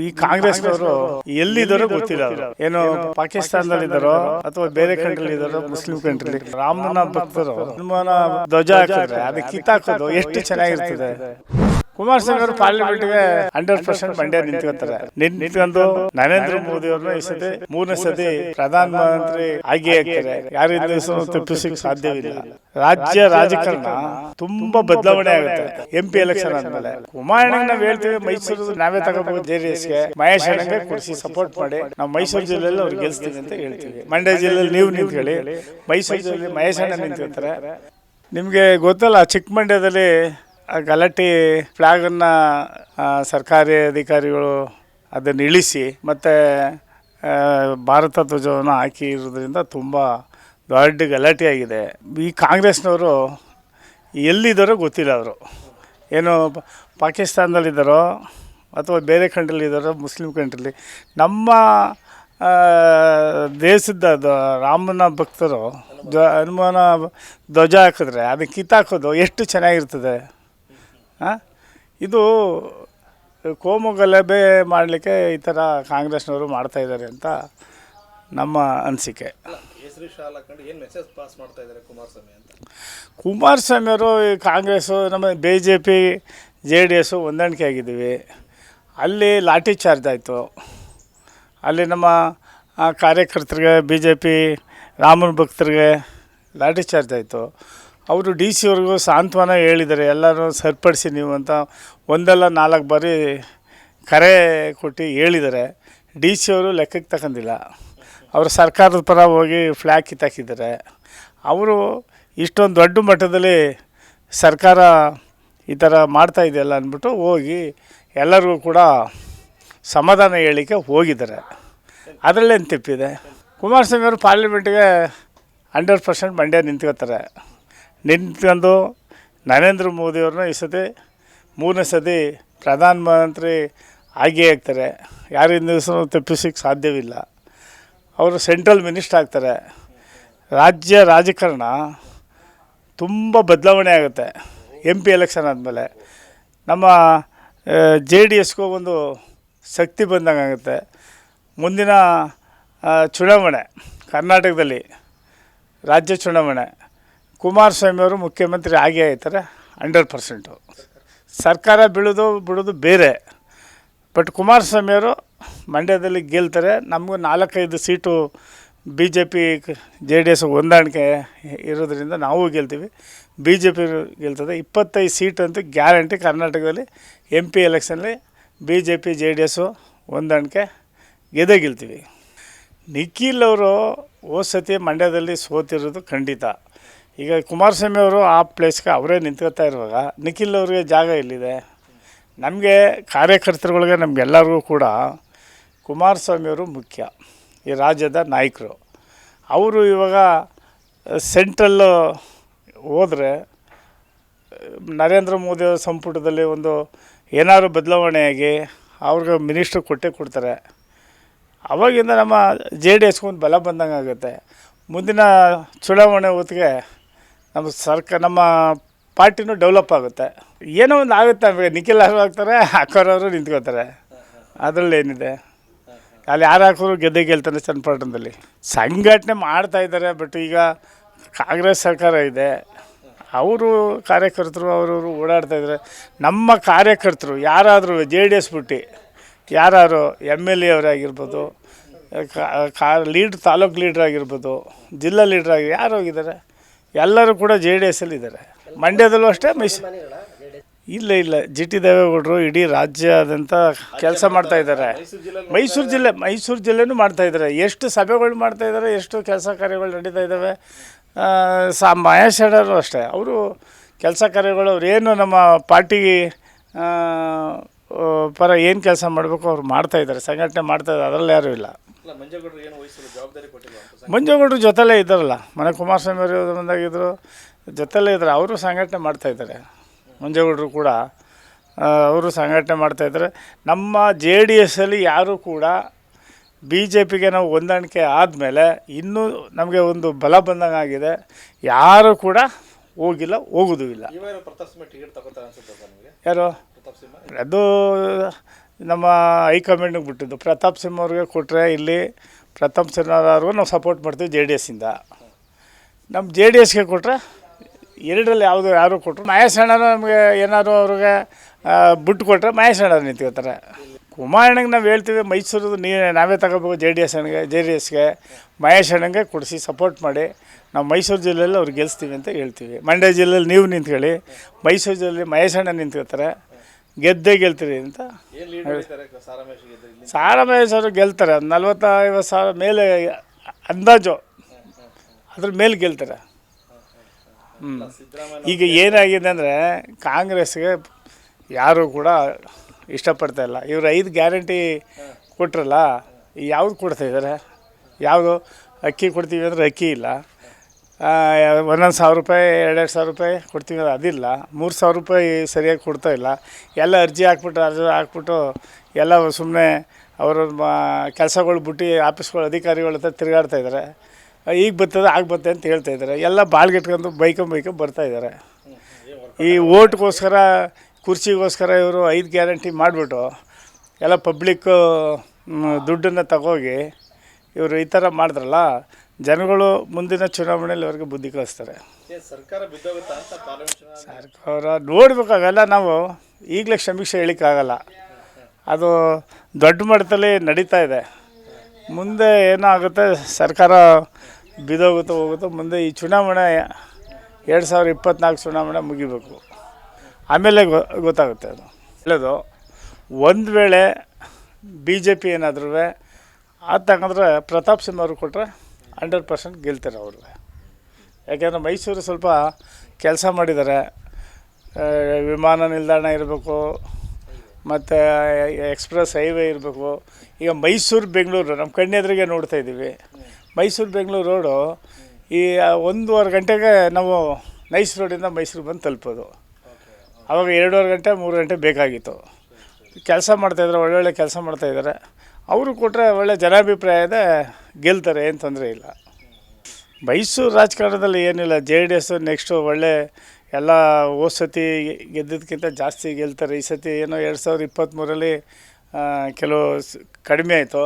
ಈ ಕಾಂಗ್ರೆಸ್ನವರು ಎಲ್ಲಿದ್ದಾರೋ ಗೊತ್ತಿಲ್ಲ ಏನೋ ಏನು ಪಾಕಿಸ್ತಾನದಲ್ಲಿ ಇದ್ದಾರೋ ಅಥವಾ ಬೇರೆ ಕಂಟ್ರಿ ಇದ್ದಾರೋ ಮುಸ್ಲಿಂ ಕಂಟ್ರಿ ರಾಮನ ಭಕ್ತರು ಹನುಮಾನ ಧ್ವಜ ಹಾಕಿದ್ರೆ ಅದಕ್ಕೆ ಕಿತ್ತಾಕೋದು ಎಷ್ಟು ಚೆನ್ನಾಗಿರ್ತದೆ. ಕುಮಾರಸ್ವಾಮಿ ಅವರು ಪಾರ್ಲಿಮೆಂಟ್ಗೆ ಹಂಡ್ರೆಡ್ ಪರ್ಸೆಂಟ್ ಮಂಡ್ಯ ನಿಂತ್ಕೊತಾರೆ. ನಿಂತ್ಕೊಂಡು ನರೇಂದ್ರ ಮೋದಿ ಅವ್ರನ್ನ ಈ ಸತಿ ಮೂರನೇ ಸತಿ ಪ್ರಧಾನ ಮಂತ್ರಿ ಆಗಿ ಆಗ್ತಾರೆ ಯಾರಿಂದ ತಪ್ಪಿಸಕ್ ಸಾಧ್ಯವಿಲ್ಲ ರಾಜ್ಯ ರಾಜಕಾರಣ ತುಂಬಾ ಬದಲಾವಣೆ ಆಗುತ್ತೆ. ಎಂ ಪಿ ಎಲೆಕ್ಷನ್ ಆದ್ಮೇಲೆ. ಕುಮಾರಣ್ಣ ನಾವ್ ಹೇಳ್ತೀವಿ ಮೈಸೂರು ನಾವೇ ತಗೋಬಹುದು ಜೆ ಡಿ ಎಸ್ಗೆ. ಮಹೇಶ್ ಅಣ್ಣಂಗೆ ಕೊಡಿಸಿ ಸಪೋರ್ಟ್ ಮಾಡಿ. ನಾವು ಮೈಸೂರು ಜಿಲ್ಲೆಯಲ್ಲಿ ಅವ್ರು ಗೆಲ್ಸ್ತೀವಿ ಅಂತ ಹೇಳ್ತೀವಿ. ಮಂಡ್ಯ ಜಿಲ್ಲೆಯಲ್ಲಿ ನೀವು ನಿಂತ್ಕೊಳ್ಳಿ. ಮೈಸೂರು ಜಿಲ್ಲೆಯಲ್ಲಿ ಮಹೇಶ್ ಅಣ್ಣ ನಿಂತ್ಕೊತಾರೆ. ನಿಮಗೆ ಗೊತ್ತಲ್ಲ ಚಿಕ್ಕಮಂಡ್ಯದಲ್ಲಿ ಆ ಗಲಾಟೆ ಫ್ಲಾಗನ್ನು ಸರ್ಕಾರಿ ಅಧಿಕಾರಿಗಳು ಅದನ್ನು ಇಳಿಸಿ ಮತ್ತು ಭಾರತ ಧ್ವಜವನ್ನು ಹಾಕಿ ಇರೋದ್ರಿಂದ ತುಂಬ ದೊಡ್ಡ ಗಲಾಟೆ ಆಗಿದೆ ಈ ಕಾಂಗ್ರೆಸ್ನವರು ಎಲ್ಲಿದ್ದಾರೋ ಗೊತ್ತಿಲ್ಲ ಅವರು ಏನು ಪಾಕಿಸ್ತಾನದಲ್ಲಿದ್ದಾರೋ ಅಥವಾ ಬೇರೆ ಕಂಟ್ರಿಲಿ ಇದ್ದಾರೋ ಮುಸ್ಲಿಂ ಕಂಟ್ರಿಲಿ, ನಮ್ಮ ದೇಶದ ರಾಮನ ಭಕ್ತರು ಧ್ವ, ಹನುಮಾನ ಧ್ವಜ ಹಾಕಿದ್ರೆ ಅದಕ್ಕೆ ಕಿತ್ತಾಕೋದು ಎಷ್ಟು ಚೆನ್ನಾಗಿರ್ತದೆ? ಇದು ಕೋಮು ಗಲಭೆ ಮಾಡಲಿಕ್ಕೆ ಈ ಥರ ಕಾಂಗ್ರೆಸ್ನವರು ಮಾಡ್ತಾ ಇದ್ದಾರೆ ಅಂತ ನಮ್ಮ ಅನಿಸಿಕೆ. ಕುಮಾರಸ್ವಾಮಿ ಅವರು ಈ ಕಾಂಗ್ರೆಸ್ಸು ನಮ್ಮ B J P J D S ಹೊಂದಾಣಿಕೆ ಆಗಿದ್ದೀವಿ. ಅಲ್ಲಿ ಲಾಠಿ ಚಾರ್ಜ್ ಆಯಿತು. ಅಲ್ಲಿ ನಮ್ಮ ಕಾರ್ಯಕರ್ತರಿಗೆ ಬಿ ಜೆ ಪಿ ರಾಮನ ಭಕ್ತರಿಗೆ ಲಾಠಿ ಚಾರ್ಜ್ ಆಯಿತು. ಅವರು ಡಿ ಸಿ ಸಾಂತ್ವನ ಹೇಳಿದ್ದಾರೆ, ಎಲ್ಲರೂ ಸರಿಪಡಿಸಿ ನೀವು ಅಂತ ಒಂದಲ್ಲ ನಾಲ್ಕು ಬಾರಿ ಕರೆ ಕೊಟ್ಟು ಹೇಳಿದ್ದಾರೆ. ಡಿ ಸಿ ಅವರು ಲೆಕ್ಕಕ್ಕೆ ತಗೊಂಡಿಲ್ಲ ಅವರು ಸರ್ಕಾರದ ಪರ ಹೋಗಿ ಫ್ಲ್ಯಾಗ್ ಕಿತ್ತಾಕಿದ್ದಾರೆ. ಅವರು ಇಷ್ಟೊಂದು ದೊಡ್ಡ ಮಟ್ಟದಲ್ಲಿ ಸರ್ಕಾರ ಈ ಥರ ಮಾಡ್ತಾ ಇದೆಯಲ್ಲ ಅಂದ್ಬಿಟ್ಟು ಹೋಗಿ ಎಲ್ಲರಿಗೂ ಕೂಡ ಸಮಾಧಾನ ಹೇಳಿಕೆ ಹೋಗಿದ್ದಾರೆ. ಅದರಲ್ಲೇನು ತಪ್ಪಿದೆ? ಕುಮಾರಸ್ವಾಮಿ ಅವರು ಪಾರ್ಲಿಮೆಂಟ್ಗೆ ಹಂಡ್ರೆಡ್ ಪರ್ಸೆಂಟ್ ಮಂಡ್ಯ ನಿಂತ್ಕೋತಾರೆ. ನಿಂತ್ಕೊಂಡು ನರೇಂದ್ರ ಮೋದಿಯವ್ರನ್ನ ಈ ಸತಿ ಮೂರನೇ ಸತಿ ಪ್ರಧಾನ ಮಂತ್ರಿ ಆಗೇ ಆಗ್ತಾರೆ. ಯಾರಿಂದ ತಪ್ಪಿಸೋಕ್ಕೆ ಸಾಧ್ಯವಿಲ್ಲ. ಅವರು ಸೆಂಟ್ರಲ್ ಮಿನಿಸ್ಟರ್ ಆಗ್ತಾರೆ. ರಾಜ್ಯ ರಾಜಕಾರಣ ತುಂಬ ಬದಲಾವಣೆ ಆಗುತ್ತೆ. ಎಂ ಪಿ ಎಲೆಕ್ಷನ್ ಆದಮೇಲೆ. ನಮ್ಮ ಜೆ ಡಿ ಎಸ್ಗೂ ಒಂದು ಶಕ್ತಿ ಬಂದಂಗೆ ಆಗುತ್ತೆ. ಮುಂದಿನ ಚುನಾವಣೆ ಕರ್ನಾಟಕದಲ್ಲಿ ರಾಜ್ಯ ಚುನಾವಣೆ. ಕುಮಾರಸ್ವಾಮಿ ಅವರು ಮುಖ್ಯಮಂತ್ರಿ ಆಗೇ ಆಯ್ತಾರೆ ಹಂಡ್ರೆಡ್ ಪರ್ಸೆಂಟು. ಸರ್ಕಾರ ಬೀಳೋದು, ಬಿಡೋದು ಬೇರೆ. ಬಟ್ ಕುಮಾರಸ್ವಾಮಿ ಅವರು ಮಂಡ್ಯದಲ್ಲಿ ಗೆಲ್ತಾರೆ. ನಮಗೂ ನಾಲ್ಕೈದು seat B J P J D S ಹೊಂದಾಣಿಕೆ ಇರೋದರಿಂದ ನಾವು ಗೆಲ್ತೀವಿ. ಬಿ ಜೆ ಪಿ ಗೆಲ್ತದೆ. ಇಪ್ಪತ್ತೈದು ಸೀಟ್ ಅಂತೂ ಗ್ಯಾರಂಟಿ ಕರ್ನಾಟಕದಲ್ಲಿ M P ಎಲೆಕ್ಷನಲ್ಲಿ B J P J D S ಹೊಂದಾಣಿಕೆ ಗೆದ್ದೇ ಗೆಲ್ತೀವಿ. ನಿಖಿಲ್ ಅವರು ಹೋದ ಮಂಡ್ಯದಲ್ಲಿ ಸೋತಿರೋದು ಖಂಡಿತ. ಈಗ ಕುಮಾರಸ್ವಾಮಿ ಅವರು ಆ ಪ್ಲೇಸ್ಗೆ ಅವರೇ ನಿಂತ್ಕೊತಾ ಇರುವಾಗ ನಿಖಿಲ್ ಅವ್ರಿಗೆ ಜಾಗ ಎಲ್ಲಿದೆ? ನಮಗೆ ಕಾರ್ಯಕರ್ತರುಗಳಿಗೆ ನಮಗೆಲ್ಲರಿಗೂ ಕೂಡ ಕುಮಾರಸ್ವಾಮಿಯವರು ಮುಖ್ಯ. ಈ ರಾಜ್ಯದ ನಾಯಕರು. ಅವರು ಇವಾಗ ಸೆಂಟ್ರಲ್ಲು ಹೋದರೆ, ನರೇಂದ್ರ ಮೋದಿ ಸಂಪುಟದಲ್ಲಿ ಒಂದು ಏನಾದ್ರು ಬದಲಾವಣೆಯಾಗಿ ಅವ್ರಿಗೆ ಮಿನಿಸ್ಟ್ರ್ ಕೊಟ್ಟೇ ಕೊಡ್ತಾರೆ. ಅವಾಗಿಂದ ನಮ್ಮ ಜೆ ಡಿ ಎಸ್ಗೊಂದು ಬಲ ಬಂದಂಗೆ ಆಗುತ್ತೆ ಮುಂದಿನ ಚುನಾವಣೆ ಹೊತ್ತಿಗೆ ನಮ್ಮ ಸರ್ಕಾರ ನಮ್ಮ ಪಾರ್ಟಿನೂ ಡೆವಲಪ್ ಆಗುತ್ತೆ. ಏನೋ ಒಂದು ಆಗುತ್ತೆ ನಮಗೆ. ನಿಖಿಲ್ ಅವರು ಹಾಕ್ತಾರೆ ಹಾಕೋರವರು ನಿಂತ್ಕೋತಾರೆ ಅದರಲ್ಲಿ ಏನಿದೆ? ಅಲ್ಲಿ ಯಾರು ಹಾಕಿದ್ರು ಗೆದ್ದೆ ಗೆಲ್ತಾನೆ ಚನ್ನಪಟ್ಟಣದಲ್ಲಿ ಸಂಘಟನೆ ಮಾಡ್ತಾ ಇದ್ದಾರೆ ಬಟ್ ಈಗ ಕಾಂಗ್ರೆಸ್ ಸರ್ಕಾರ ಇದೆ. ಅವರು ಕಾರ್ಯಕರ್ತರು ಅವರವರು ಓಡಾಡ್ತಾ ಇದ್ದಾರೆ. ನಮ್ಮ ಕಾರ್ಯಕರ್ತರು, ಯಾರಾದರೂ ಜೆ ಡಿ ಎಸ್ ಬಿಟ್ಟು ಯಾರು ಎಂ ಎಲ್ ಎ ಅವರಾಗಿರ್ಬೋದು, ಕಾ ಲೀಡ್ ತಾಲೂಕು ಲೀಡ್ರ್ ಆಗಿರ್ಬೋದು, ಜಿಲ್ಲಾ ಲೀಡ್ರ್ ಆಗಿ ಯಾರು ಹೋಗಿದ್ದಾರೆ? ಎಲ್ಲರೂ ಕೂಡ ಜೆ ಡಿ ಎಸ್ ಇದ್ದಾರೆ. ಮಂಡ್ಯದಲ್ಲೂ ಅಷ್ಟೇ, ಮೈಸೂರು ಇಲ್ಲ ಇಲ್ಲ. ಜಿ ಟಿ ದೇವೇಗೌಡರು ಇಡೀ ರಾಜ್ಯಾದ್ಯಂತ ಕೆಲಸ ಮಾಡ್ತಾ ಇದ್ದಾರೆ. ಮೈಸೂರು ಜಿಲ್ಲೆ ಮೈಸೂರು ಜಿಲ್ಲೆನೂ ಮಾಡ್ತಾ ಇದ್ದಾರೆ. ಎಷ್ಟು ಸಭೆಗಳು ಮಾಡ್ತಾ ಇದ್ದಾರೆ, ಎಷ್ಟು ಕೆಲಸ ಕಾರ್ಯಗಳು ನಡೀತಾ ಇದ್ದಾವೆ. ಸಾ, ಮಹೇಶ್ ಅಣ್ಣರು ಅಷ್ಟೇ. ಅವರು ಕೆಲಸ ಕಾರ್ಯಗಳು, ಅವ್ರು ಏನು ನಮ್ಮ ಪಾರ್ಟಿ ಪರ ಏನು ಕೆಲಸ ಮಾಡಬೇಕು, ಅವ್ರು ಮಾಡ್ತಾ ಇದ್ದಾರೆ. ಸಂಘಟನೆ ಮಾಡ್ತಾ ಇದ್ದಾರೆ. ಅದರಲ್ಲಿ ಯಾರೂ ಇಲ್ಲ. ಅಲ್ಲ ಮಂಜೇಗೌಡರು ಜೊತೆಲೇ ಇದ್ದಾರಲ್ಲ. ಮನೆ ಕುಮಾರಸ್ವಾಮಿ ಅವರು ಬಂದಾಗಿದ್ದರು ಜೊತೆಲೇ ಇದ್ದಾರೆ. ಅವರು ಸಂಘಟನೆ ಮಾಡ್ತಾಯಿದ್ದಾರೆ ಮಂಜೇಗೌಡರು ಕೂಡ ಅವರು ಸಂಘಟನೆ ಮಾಡ್ತಾ ಇದ್ದಾರೆ. ನಮ್ಮ ಜೆ ಡಿ ಎಸ್ಸಲ್ಲಿ ಯಾರೂ ಕೂಡ ಬಿ ಜೆ ಪಿಗೆ ನಾವು ಹೊಂದಾಣಿಕೆ ಆದಮೇಲೆ ಇನ್ನೂ ನಮಗೆ ಒಂದು ಬಲ ಬಂದಂಗೆ ಆಗಿದೆ. ಯಾರೂ ಕೂಡ ಹೋಗಿಲ್ಲ ಹೋಗೋದು ಇಲ್ಲ. ಯಾರು? ಅದು ನಮ್ಮ ಹೈಕಮಾಂಡಿಗೆ ಬಿಟ್ಟಿದ್ದು. ಪ್ರತಾಪ್ ಸಿಂಹ ಅವ್ರಿಗೆ ಕೊಟ್ಟರೆ ಇಲ್ಲಿ ಪ್ರತಾಪ್ ಸಿಂಹ ಅವ್ರಿಗೂ ನಾವು ಸಪೋರ್ಟ್ ಮಾಡ್ತೀವಿ ಜೆ ಡಿ ಎಸ್ಸಿಂದ ನಮ್ಮ ಜೆ ಡಿ ಎಸ್ಗೆ ಕೊಟ್ಟರೆ ಎರಡರಲ್ಲಿ ಯಾವುದು ಯಾರು ಕೊಟ್ಟರು ಮಹೇಶ್ ಅಣ್ಣನ ನಮಗೆ ಏನಾದ್ರು ಅವ್ರಿಗೆ ಬಿಟ್ಟು ಕೊಟ್ಟರೆ ಮಹೇಶ್ ಅಣ್ಣ ನಿಂತ್ಕೋತಾರೆ. ಕುಮಾರಣ್ಣಗೆ ನಾವು ಹೇಳ್ತೀವಿ, ಮೈಸೂರದ್ದು ನೀ, ನಾವೇ ತಗೋಬೇಕು ಜೆ ಡಿ ಎಸ್ ಅಣ್ಣಗೆ ಜೆ ಡಿ ಎಸ್ಗೆ ಮಹೇಶ್ ಕೊಡಿಸಿ ಸಪೋರ್ಟ್ ಮಾಡಿ. ನಾವು ಮೈಸೂರು ಜಿಲ್ಲೆಯಲ್ಲಿ ಅವ್ರಿಗೆ ಗೆಲ್ಲಿಸ್ತೀವಿ ಅಂತ ಹೇಳ್ತೀವಿ. ಮಂಡ್ಯ ಜಿಲ್ಲೆಯಲ್ಲಿ ನೀವು ನಿಂತ್ಕೊಳ್ಳಿ. ಮೈಸೂರು ಜಿಲ್ಲೆಯಲ್ಲಿ ಮಹೇಶ್ ಅಣ್ಣ ನಿಂತ್ಕೋತಾರೆ. ಗೆದ್ದೇ ಗೆಲ್ತೀರಿ ಅಂತ. ಏನ್ ಲೀಡ್ ಹೊಡಿತಾರೆ ಸಾರಾಮೇಶ್ ಗೆದ್ರೆ ಇಲ್ಲಿ ಸಾರ ಮಹೇಶ್ ಅವರು ಗೆಲ್ತಾರೆ. ನಲ್ವತ್ತೈವತ್ತು ಸಾವಿರ ಮೇಲೆ ಅಂದಾಜು. ಅದ್ರ ಮೇಲೆ ಗೆಲ್ತಾರೆ. ಹ್ಞೂ ಈಗ ಏನಾಗಿದೆ ಅಂದರೆ ಕಾಂಗ್ರೆಸ್ಗೆ ಯಾರು ಕೂಡ ಇಷ್ಟಪಡ್ತಾ ಇಲ್ಲ. ಇವರು ಐದು ಗ್ಯಾರಂಟಿ ಕೊಟ್ರಲ್ಲ ಯಾವ್ದು ಕೊಡ್ತಾ ಇದ್ದಾರೆ ಯಾವುದು ಅಕ್ಕಿ ಕೊಡ್ತೀವಿ ಅಂದರೆ ಅಕ್ಕಿ ಇಲ್ಲ. ಒಂದೊಂದು ಸಾವಿರ ರೂಪಾಯಿ, ಎರಡೆರಡು ಸಾವಿರ ರೂಪಾಯಿ ಕೊಡ್ತೀವಿ ಅದು ಅದಿಲ್ಲ. ಮೂರು ಸಾವಿರ ರೂಪಾಯಿ ಸರಿಯಾಗಿ ಕೊಡ್ತಾ ಇಲ್ಲ. ಎಲ್ಲ ಅರ್ಜಿ ಹಾಕ್ಬಿಟ್ಟು ಅರ್ಜಿ ಹಾಕ್ಬಿಟ್ಟು ಎಲ್ಲ ಸುಮ್ಮನೆ ಅವರ ಕೆಲಸಗಳು ಬಿಟ್ಟು ಆಫೀಸ್ಗಳು, ಅಧಿಕಾರಿಗಳ ಹತ್ರ ತಿರುಗಾಡ್ತಾ ಇದ್ದಾರೆ ಈಗ ಬರ್ತದೆ, ಆಗ ಬರ್ತದೆ ಅಂತ ಹೇಳ್ತಾ ಇದ್ದಾರೆ ಎಲ್ಲ ಬಾಳ್ಗಿಟ್ಕೊಂಡು ಬೈಕೊಂಡ್ ಬೈಕೊಂಡ್ ಬರ್ತಾ ಇದ್ದಾರೆ ಈ ಓಟ್ಗೋಸ್ಕರ, ಕುರ್ಚಿಗೋಸ್ಕರ ಇವರು ಐದು ಗ್ಯಾರಂಟಿ ಮಾಡಿಬಿಟ್ಟು ಎಲ್ಲ ಪಬ್ಲಿಕ್ಕು ದುಡ್ಡನ್ನು ತಗೋಗಿ ಇವರು ಈ ಥರ ಮಾಡಿದ್ರಲ್ಲ ಜನಗಳು ಮುಂದಿನ ಚುನಾವಣೆಯಲ್ಲಿ ಅವ್ರಿಗೆ ಬುದ್ಧಿ ಕಳಿಸ್ತಾರೆ ಸರ್ಕಾರ ಬಿದ್ದೋಗುತ್ತಾ ಅಂತ ಪಾರ್ಲಿಮೆಂಟ್ ಚುನಾವಣೆ ಸರ್ಕಾರ ನೋಡ್ಬೇಕು ಅವೆಲ್ಲ ನಾವು ಈಗಲೇ ಸಮೀಕ್ಷೆ ಹೇಳಿಕ್ಕಾಗಲ್ಲ. ಅದು ದೊಡ್ಡ ಮಟ್ಟದಲ್ಲಿ ನಡೀತಾ ಇದೆ. ಮುಂದೆ ಏನಾಗುತ್ತೆ ಸರ್ಕಾರ ಬಿದೋಗುತ್ತೋ ಹೋಗುತ್ತೋ ಮುಂದೆ ಈ ಚುನಾವಣೆ ಎರಡು ಸಾವಿರ ಇಪ್ಪತ್ನಾಲ್ಕು ಚುನಾವಣೆ ಮುಗಿಬೇಕು. ಆಮೇಲೆ ಗೊ ಗೊತ್ತಾಗುತ್ತೆ ಅದು. ಹೇಳೋದು ಒಂದು ವೇಳೆ ಬಿ ಜೆ ಪಿ ಏನಾದ್ರೂ ಅದು ತಗೊಂಡ್ರೆ ಪ್ರತಾಪ್ ಸಿಂಹ ಅವರು ಕೊಟ್ಟರೆ ಹಂಡ್ರೆಡ್ ಪರ್ಸೆಂಟ್ ಗೆಲ್ತಾರೆ ಅವರು ಯಾಕೆಂದರೆ ಮೈಸೂರು ಸ್ವಲ್ಪ ಕೆಲಸ ಮಾಡಿದ್ದಾರೆ. ವಿಮಾನ ನಿಲ್ದಾಣ ಇರಬೇಕು, ಮತ್ತು ಎಕ್ಸ್ಪ್ರೆಸ್ ಹೈವೇ ಇರಬೇಕು. ಈಗ ಮೈಸೂರು, ಬೆಂಗಳೂರು, ನಮ್ಮ ಕಣ್ಣೆದುರಿಗೆ ನೋಡ್ತಾ ಇದ್ದೀವಿ. ಮೈಸೂರು, ಬೆಂಗಳೂರು ರೋಡು ಈ ಒಂದೂವರೆ ಗಂಟೆಗೆ ನಾವು ನೈಸ್ ರೋಡಿಂದ ಮೈಸೂರು ಬಂದು ತಲುಪೋದು. ಆವಾಗ ಎರಡೂವರೆ ಗಂಟೆ, ಮೂರು ಗಂಟೆ ಬೇಕಾಗಿತ್ತು. ಕೆಲಸ ಮಾಡ್ತಾಯಿದ್ದಾರೆ ಒಳ್ಳೊಳ್ಳೆ ಕೆಲಸ ಮಾಡ್ತಾಯಿದ್ದಾರೆ ಅವರು ಕೊಟ್ಟರೆ ಒಳ್ಳೆ ಜನಾಭಿಪ್ರಾಯದ ಗೆಲ್ತಾರೆ, ಏನು ತೊಂದರೆ ಇಲ್ಲ. ಮೈಸೂರು ರಾಜಕಾರಣದಲ್ಲಿ ಏನಿಲ್ಲ ಜೆ ಡಿ ಎಸ್ ನೆಕ್ಸ್ಟು ಒಳ್ಳೆ ಎಲ್ಲ ಹೋದ ಸತಿ ಗೆದ್ದಿದ್ದಕ್ಕಿಂತ ಜಾಸ್ತಿ ಗೆಲ್ತಾರೆ. ಈ ಸತಿ ಏನೋ ಎರಡು ಸಾವಿರದ ಇಪ್ಪತ್ತ್ಮೂರಲ್ಲಿ ಕೆಲವು ಕಡಿಮೆ ಆಯಿತು.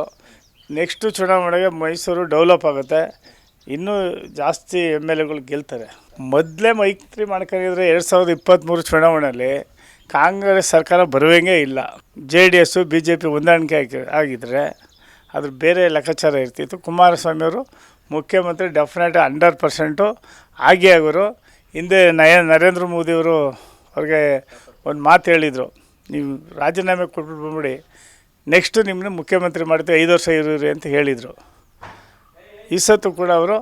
ನೆಕ್ಸ್ಟು ಚುನಾವಣೆಗೆ ಮೈಸೂರು ಡೆವಲಪ್ ಆಗುತ್ತೆ. ಇನ್ನೂ ಜಾಸ್ತಿ ಎಂ ಎಲ್ ಎಗಳು ಗೆಲ್ತಾರೆ. ಮೊದಲೇ ಮೈತ್ರಿ ಮಾಡ್ಕೊಂಡಿದ್ರೆ ಎರಡು ಸಾವಿರದ ಇಪ್ಪತ್ತ್ಮೂರು ಚುನಾವಣೆಯಲ್ಲಿ ಕಾಂಗ್ರೆಸ್ ಸರ್ಕಾರ ಬರುವಂಗೆ ಇಲ್ಲ. J D S, B J P ಹೊಂದಾಣಿಕೆ ಆಗಿ ಆಗಿದ್ದರೆ ಅದ್ರ ಬೇರೆ ಲೆಕ್ಕಾಚಾರ ಇರ್ತಿತ್ತು. ಕುಮಾರಸ್ವಾಮಿಯವರು ಮುಖ್ಯಮಂತ್ರಿ ಡೆಫಿನೆಟ್ ಹಂಡ್ರೆಡ್ ಪರ್ಸೆಂಟು ಆಗೇ ಆಗೋರು. ಹಿಂದೆ ನಯ, ನರೇಂದ್ರ ಮೋದಿಯವರು ಅವ್ರಿಗೆ ಒಂದು ಮಾತು ಹೇಳಿದರು. ನೀವು ರಾಜೀನಾಮೆ ಕೊಟ್ಬಿಟ್ಟು ಬಂದ್ಬಿಡಿ. ನೆಕ್ಸ್ಟು ನಿಮ್ಮನ್ನ ಮುಖ್ಯಮಂತ್ರಿ ಮಾಡ್ತೀವಿ, ಐದು ವರ್ಷ ಇರೋರಿ ಅಂತ ಹೇಳಿದರು. ಈ ಸತ್ತು ಕೂಡ ಅವರು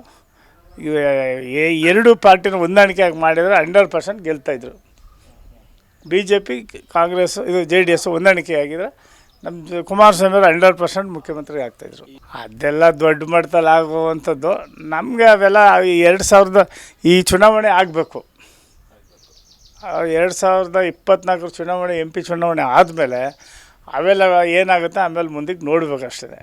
ಎರಡು ಪಾರ್ಟಿನ ಹೊಂದಾಣಿಕೆಯಾಗಿ ಮಾಡಿದರೆ ಹಂಡ್ರೆಡ್ ಪರ್ಸೆಂಟ್ ಗೆಲ್ತಾಯಿದ್ರು ಬಿ ಜೆ ಪಿ ಕಾಂಗ್ರೆಸ್, ಇದು ಜೆ ಡಿ ಎಸ್ ಹೊಂದಾಣಿಕೆ ಆಗಿದ್ರೆ ನಮ್ಮ ಕುಮಾರಸ್ವಾಮಿ ಅವರು ಹಂಡ್ರೆಡ್ ಪರ್ಸೆಂಟ್ ಮುಖ್ಯಮಂತ್ರಿ ಆಗ್ತಾಯಿದ್ರು. ಅದೆಲ್ಲ ದೊಡ್ಡ ಮಟ್ಟದಲ್ಲಿ ಆಗುವಂಥದ್ದು. ನಮಗೆ ಅವೆಲ್ಲ ಎರಡು ಸಾವಿರದ ಈ ಚುನಾವಣೆ ಆಗಬೇಕು. ಎರಡು ಸಾವಿರದ ಇಪ್ಪತ್ನಾಲ್ಕರ ಚುನಾವಣೆ, ಎಂ ಪಿ ಚುನಾವಣೆ ಆದಮೇಲೆ ಅವೆಲ್ಲ ಏನಾಗುತ್ತೆ ಆಮೇಲೆ ಮುಂದಕ್ಕೆ ನೋಡ್ಬೇಕಷ್ಟೇ.